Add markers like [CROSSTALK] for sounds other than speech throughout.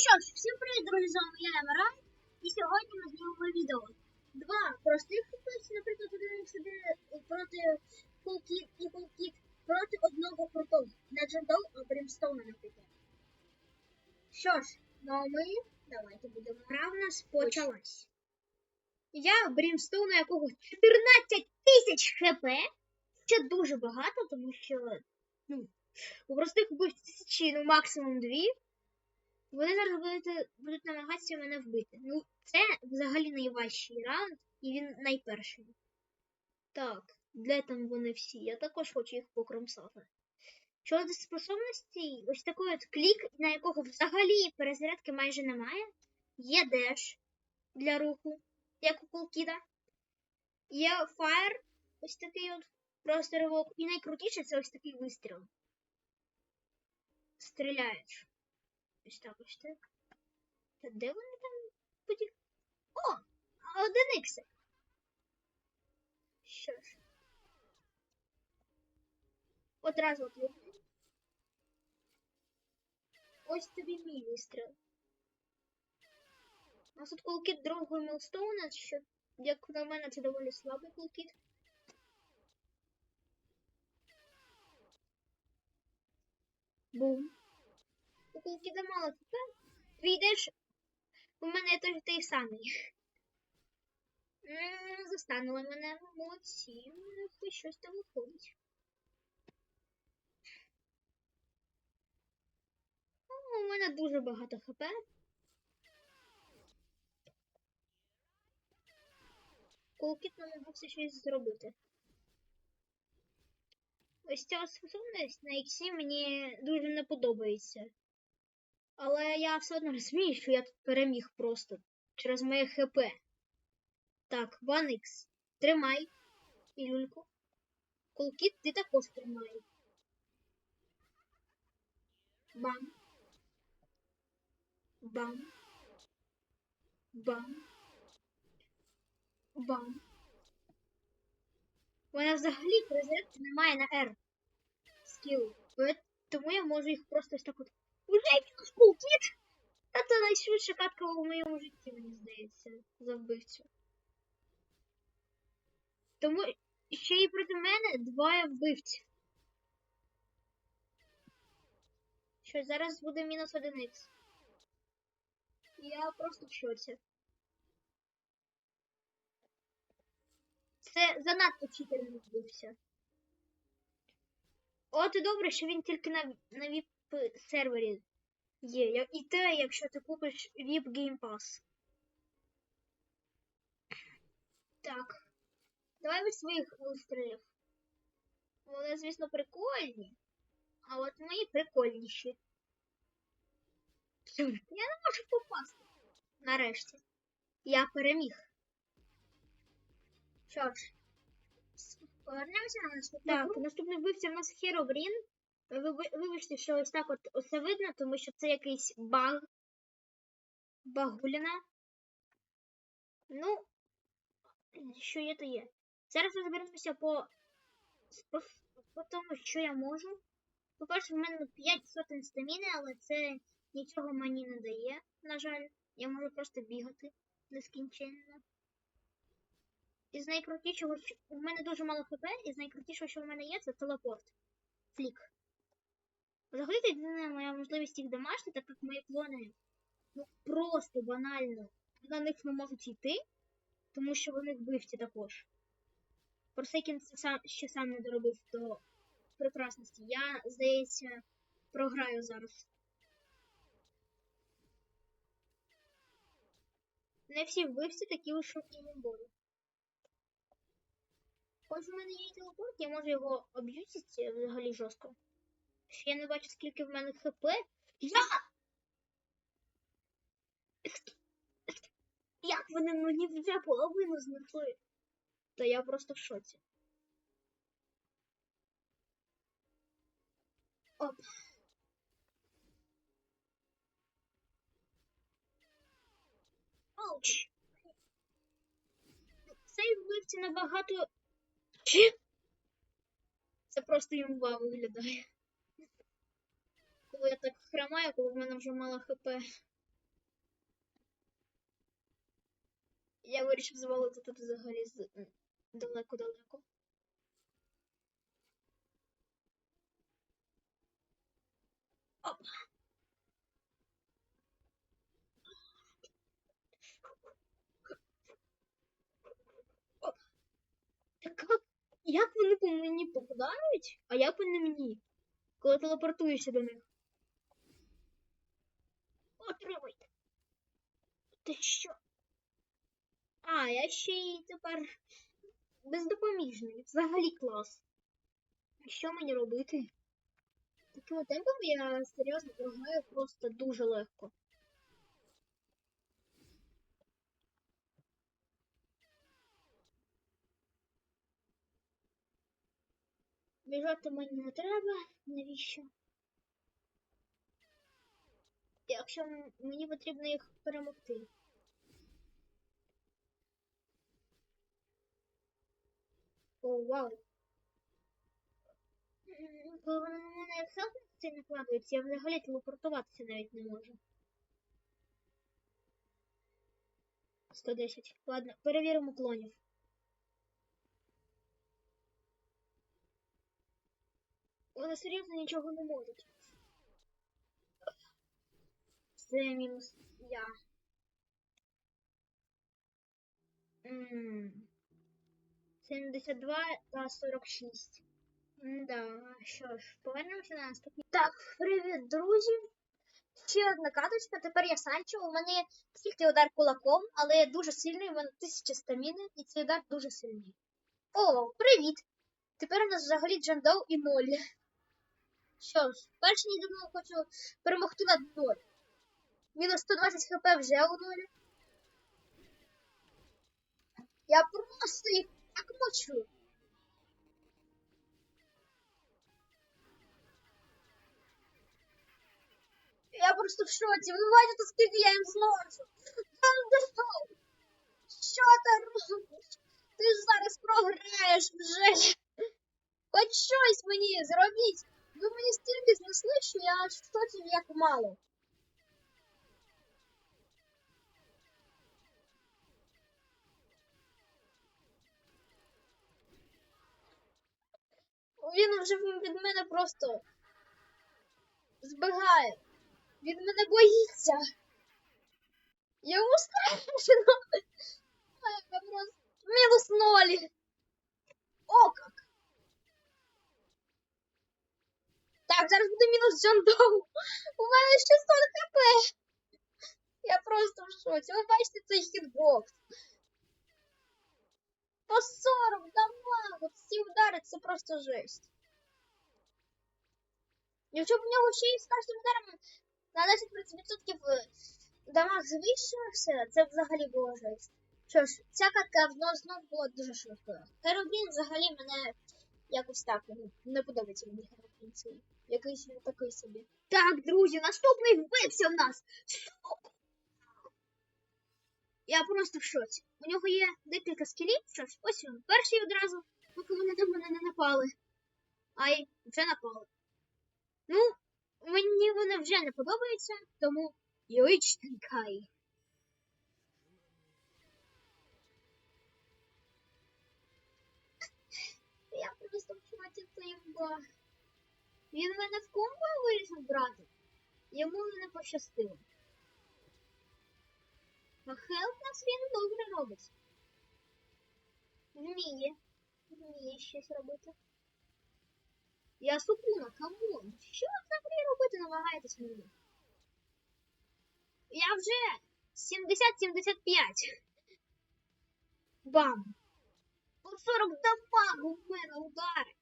що ж, всім привіт, друзі, з вами я Емераль, і сьогодні ми знімемо відео. Два простих хлопців, наприклад, один сюди проти Кулкіт і Кулкіт, проти одного крутого, не Джендол, а Брімстоуна, наприклад. Що ж, ну а ми, давайте будемо. Гра в нас почалась. Я Брімстоуна, якого 14 тисяч хп, ще дуже багато, тому що, ну, у простих вбивць тисячі, ну максимум дві. Вони зараз будуть, будуть намагатися мене вбити. Ну, це взагалі найважчий раунд, і він найперший. Так, де там вони всі? Я також хочу їх покромсати. Щодо способностей, ось такий от клік, на якого взагалі перезарядки майже немає. Є деш для руху, як у Кулкіда. Є фаєр, ось такий от просто ривок. І найкрутіше це ось такий вистріл. Стріляєш. Ось так, ось так. Та де вони там потік? О! Один іксик. Що ж. Одразу от виходить. Ось тобі мій вистріл. У нас тут колкіт другого мілстоуна, що, як на мене, це доволі слабий колкіт. Бум. У колкіда мало тепер. Ти. У мене той, той самий. Застанули мене молодці. Мене щось там виходить. У мене дуже багато хп. Колкіт намагався щось зробити. Ось ця способність на іксі мені дуже не подобається. Але я все одно розумію, що я тут переміг просто через моє ХП. Так, Ваникс, тримай. І люльку. Колкіт ти також тримай. Бам. Бам. Бам. Бам. Мене взагалі розетки немає на R. Скіл. Тому я можу їх просто ось так от. Уже Та це найшвидша катка у моєму житті, мені здається, за вбивцю. Тому ще й проти мене двоє вбивців. Що, зараз буде мінус одиниць. Я просто в шоці. Це занадто читерно вбився. От і добре, що він тільки на, на VIP сервері є. Я- І те, якщо ти купиш VIP Game Pass. Так. Давай від своїх вистрілів. Вони, звісно, прикольні. А от мої прикольніші. Я не можу попасти. Нарешті. Я переміг. Що ж, повернемося на наступну. Так, наступний вбивця в нас Херобрін. Вибачте, що ось так от усе видно, тому що це якийсь баг. Багуліна. Ну, що є, то є. Зараз розберемося по, по, по тому, що я можу. По-перше, в мене 5 сотень стаміни, але це нічого мені не дає, на жаль. Я можу просто бігати нескінченно. І з найкрутішого, що у мене дуже мало хп, і з найкрутішого, що в мене є, це телепорт. Флік. Взагалі це єдина моя можливість їх домашні, так як мої клони ну, просто банально на них не можуть йти, тому що вони вбивці також. Форсейкін це сам, ще сам не доробив до прекрасності. Я, здається, програю зараз. Не всі вбивці такі уж і не будуть. Хоч у мене є телепорт, я можу його об'ютити взагалі жорстко. Ще я не бачу, скільки в мене хп. Я! Як вони мені вже половину знесли? Та я просто в шоці. Оп. Ауч. Цей вбивці набагато. Чи? Це просто імба виглядає коли я так хромаю, коли в мене вже мало хп. Я вирішив звалити тут взагалі з далеко-далеко. Оп! Оп! Так як? Як вони по мені попадають? А як вони мені? Коли телепортуєшся до них? Отримайте. Ти що? А, я ще й тепер бездопоміжний. Взагалі клас. А Що мені робити? Такими темпами я серйозно програю просто дуже легко. Біжати мені не треба, навіщо? Якщо мені потрібно їх перемогти. О, вау. Коли вони на мене хелпниці накладаються, я взагалі телепортуватися навіть не можу. 110. Ладно, перевіримо клонів. Вони серйозно нічого не можуть. Це мінус я. М. 72 та 46. Да, що ж, повернемося на наступний. Так, привіт, друзі. Ще одна каточка. Тепер я Санчо. У мене тільки удар кулаком, але я дуже сильний, у мене 1000 стаміни, і цей удар дуже сильний. О, привіт! Тепер у нас взагалі Джандоу і ноль. Що ж, перше я думаю, хочу перемогти над ноль. Мінус 120 хп вже у нулі. Я просто їх так мочу. Я просто в шоці. Ви бачите, скільки я їм зношу. Джандоу! Що ти робиш? Ти ж зараз програєш вже. Хоч щось мені зробіть. Ви мені стільки знесли, що я аж в шоці як мало. Він вже від мене просто збігає. Він мене боїться. Йому страшно. Мінус ноль. О, как. Так, зараз буде мінус Джандоу. У мене ще 100 хп. Я просто в шоці. Ви бачите цей хітбокс. По 40 дамагу. Ці удари це просто жесть. Якщо б в нього ще й з кожним ударом на 10% дамаг звищувався, це взагалі було жесть. Що ж, ця катка знов знов була дуже швидкою. Херобрін взагалі мене якось так ну, не подобається мені Херобрін цей. Якийсь він такий собі. Так, друзі, наступний вбивця в нас. Стоп! Я просто в шоці. У нього є декілька скілів. Що ж, ось він. Перший одразу, поки вони на мене не напали. Ай, вже напали. Ну, мені вони вже не подобаються, тому Юїч Тенкай. Я просто в шоці цей. Він мене в комбо вирішив брати. Йому не пощастило. А хелп нас він добре робить. Вміє. Вміє щось робити. Я сукуна, камон. Що ви взагалі робити намагаєтесь мені? Я вже 70-75. Бам! По 40 дамагу в мене удари.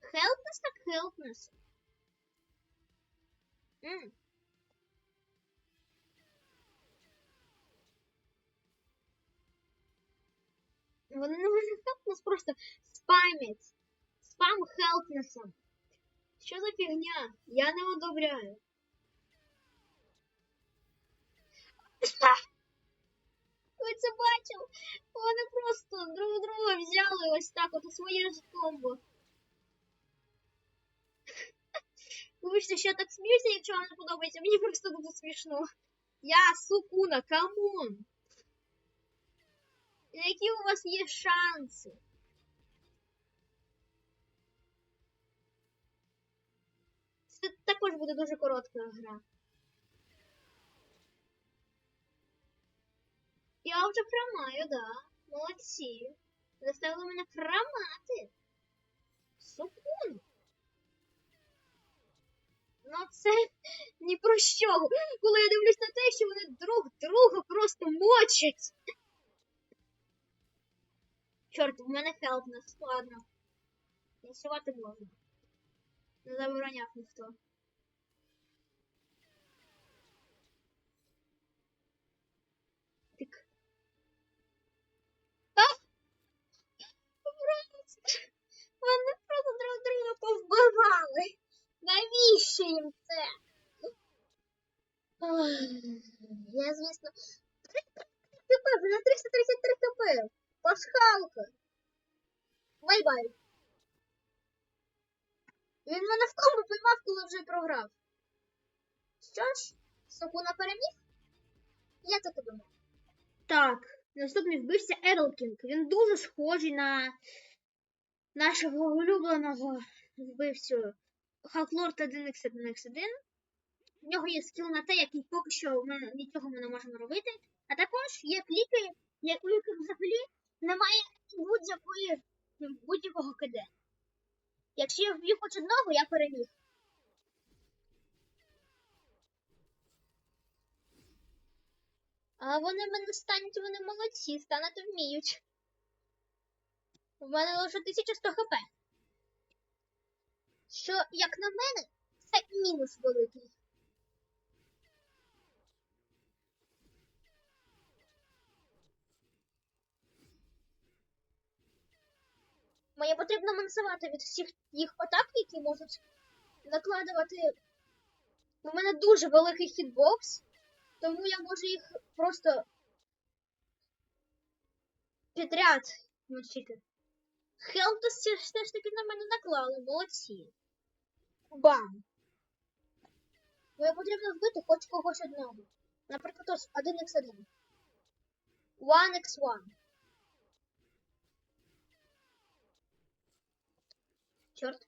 Хелпнес так хелпнес. М. Вони на мене [LAUGHS] хелпнес просто спамять. Спам хелпнесом. Що за фігня? Я не одобряю. Ви це бачили? Вони просто друг друга взяли ось так от у своє ж комбо. Вибачте, що я так сміюся, якщо вам не подобається, мені просто дуже смішно. Я Сукуна, камон. Які у вас є шанси? Це також буде дуже коротка гра. Я вже хромаю, да. Молодці. Заставили мене хромати. Сукун. Ну це [LAUGHS] ні про що. Коли я дивлюсь на те, що вони друг друга просто мочать. Чорт, в мене хелпнес, ладно. Танцювати можна. Не забороняв ніхто. Тик. А! Вони просто друг друга повбивали. Навіщо їм це? Я, звісно. ХП, вже на 333 хп. Пасхалка. Бай-бай. Він мене в кому поймав, коли вже програв. Що ж, Сокуна переміг? Я так і думав. Так, наступний вбивця Едлкінг. Він дуже схожий на нашого улюбленого вбивцю Халклорд 1x1x1. В нього є скіл на те, який поки що ми нічого ми не можемо робити. А також є кліки, як у яких взагалі немає будь-якої будь-якого КД. Якщо я вб'ю хоч одного, я переміг. А вони мене стануть, вони молодці, станати вміють. У мене лише 1100 хп. Що, як на мене, це мінус великий. Мені потрібно мансувати від всіх їх атак, які можуть накладувати. У мене дуже великий хітбокс, тому я можу їх просто підряд мочити. Хелптос все ж таки на мене наклали, молодці. Бам! Мені потрібно вбити хоч когось одного. Наприклад, ось 1x1. 1x1. Чорт.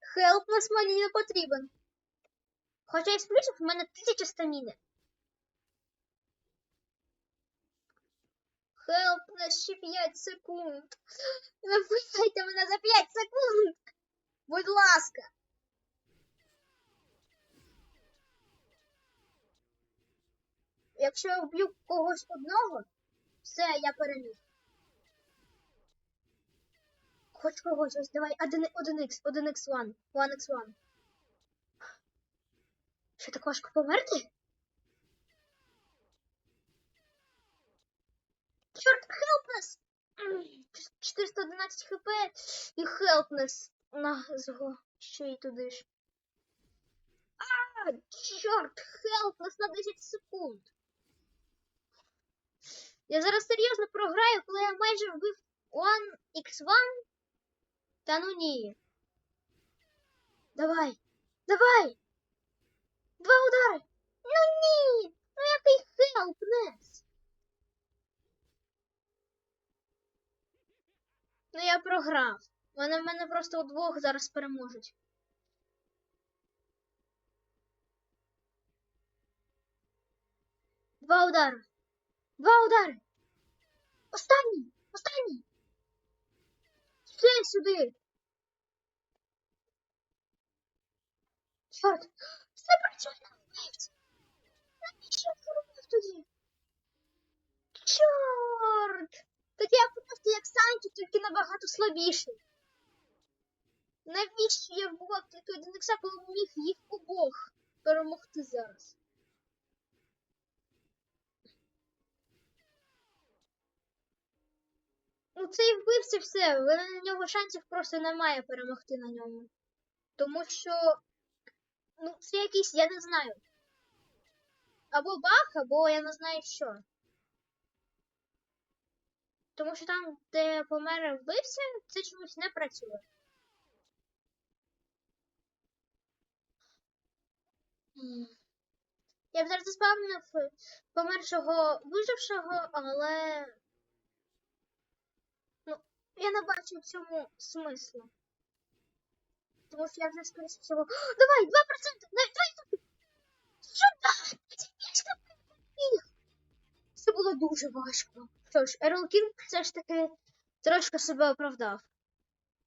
Хелпнес мені не потрібен. Хоча із плюсів в мене тисяча стаміни. Хелпнес ще 5 секунд. Не вбивайте мене за 5 секунд. Будь ласка. Якщо я вб'ю когось одного, все, я переміг. Хоч когось, ось давай 1x, 1x1, 1x1. Що так важко померти? Чорт, хелпнес! 411 хп і хелпнес на зго. Ще й туди ж. А, чорт, хелпнес на 10 секунд. Я зараз серйозно програю, коли я майже вбив 1x1 та ну ні. Давай. Давай. Два удари. Ну ні. Ну який хелпнес. Ну я програв. Вони в мене просто удвох зараз переможуть. Два удари. Два удари. Останній. Останній. Все сюди. Чорт, все працює на вбивці. Навіщо я робив тоді? Чорт! Тоді я просто як Санчо, тільки набагато слабіший. Навіщо я вбивав тільки один коли міг їх обох перемогти зараз? Ну, цей вбивця все, на нього шансів просто немає перемогти на ньому. Тому що. Ну, це якийсь, я не знаю. Або баг, або я не знаю що. Тому що там, де помер вбивця, це чомусь не працює. Я б зараз заспавнив помершого вижившого, але. Я не бачу в цьому смислу. Тому що я вже скоріше всього. [GASPS] Давай, 2%! Давай, давай! Що Це було дуже важко. Що ж, Ерл Кінг все ж таки трошки себе оправдав.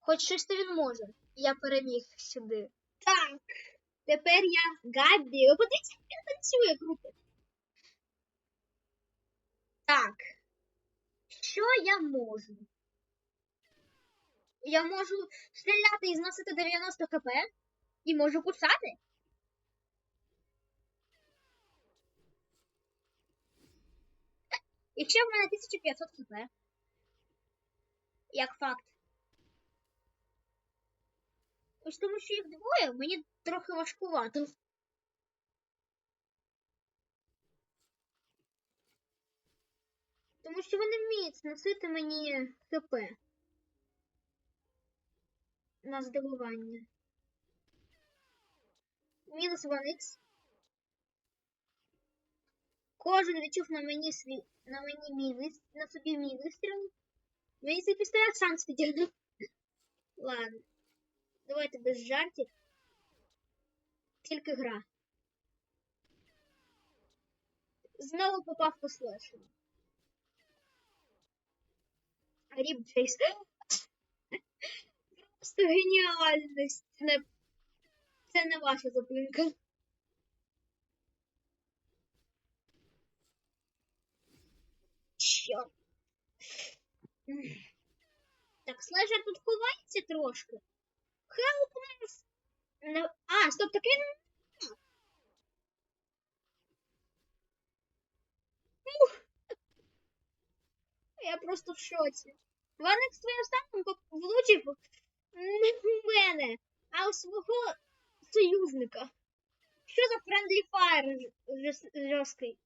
Хоч щось то він може. Я переміг сюди. Так, тепер я Габбі. Ви подивіться, як він танцює круто. Так. Що я можу? Я можу стріляти і зносити 90 хп. І можу кусати. Ще в мене 1500 хп. Як факт. Ось тому, що їх двоє, мені трохи важкувато. Тому що вони вміють сносити мені ХП. На здивування. Мінус 1х. Кожен відчув на мені свій на мені мій вис... на собі мій вистріл. Мені цей пістолет шанс підігнув. Ладно. Давайте без жартів. Тільки гра. Знову попав по слешу. Ріп Джейс. Просто геніальність. Це не, це не ваша зупинка. Що? Так, слежер тут ховається трошки. Help us! А, стоп, так він. Я просто в шоці. Ваник своїм станом поп- влучив не в мене, а у свого союзника. Що за ж- жорс- жорсткий?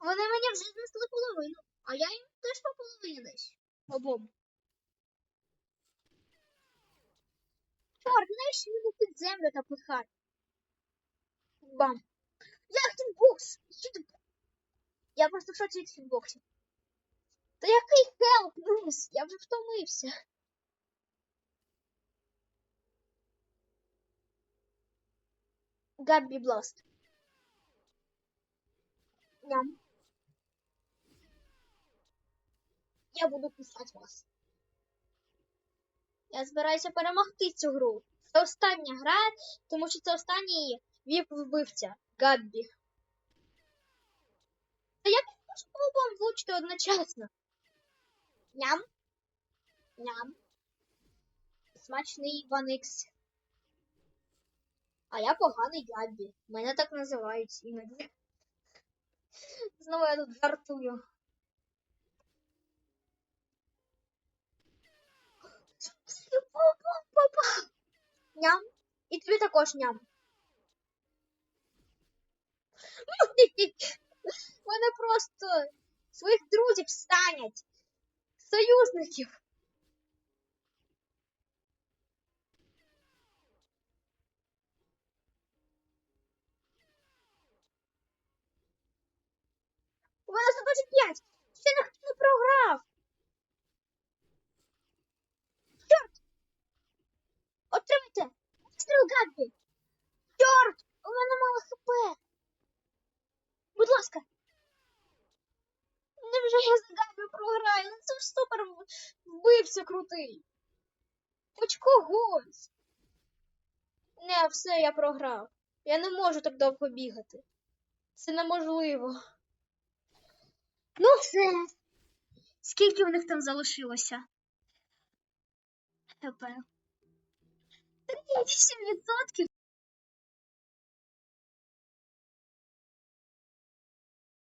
Вони мені вже знесли половину, а я їм теж по половині. Обом. Чорт, навіщо йому під землю та пихати? Бам. Як хітбокс? Я просто в шоці від хітбоксів. Та який хелп, Брус? Я вже втомився. Габбі Бласт. Ням. Я буду писати вас. Я збираюся перемогти цю гру. Це остання гра, тому що це останній віп вбивця Габбі. Та як я можу по обом влучити одночасно? Ням. Ням. Смачний Ваникс. А я поганий Габбі. Мене так називають іноді. Знову я тут жартую. Ням. І тобі також ням. Вони просто своїх друзів станять. Союзників. Мене 125. Ще ніхто не програв. Чорт! Отримайте! Стріл Габбі! Чорт! У мене мало хп! Будь ласка! Невже я за Габбі програю? Ну це ж супер в- вбивця крутий! Хоч когось! Не, все, я програв. Я не можу так довго бігати. Це неможливо. Ну, все. Скільки в них там залишилося? ХП. 3,8%.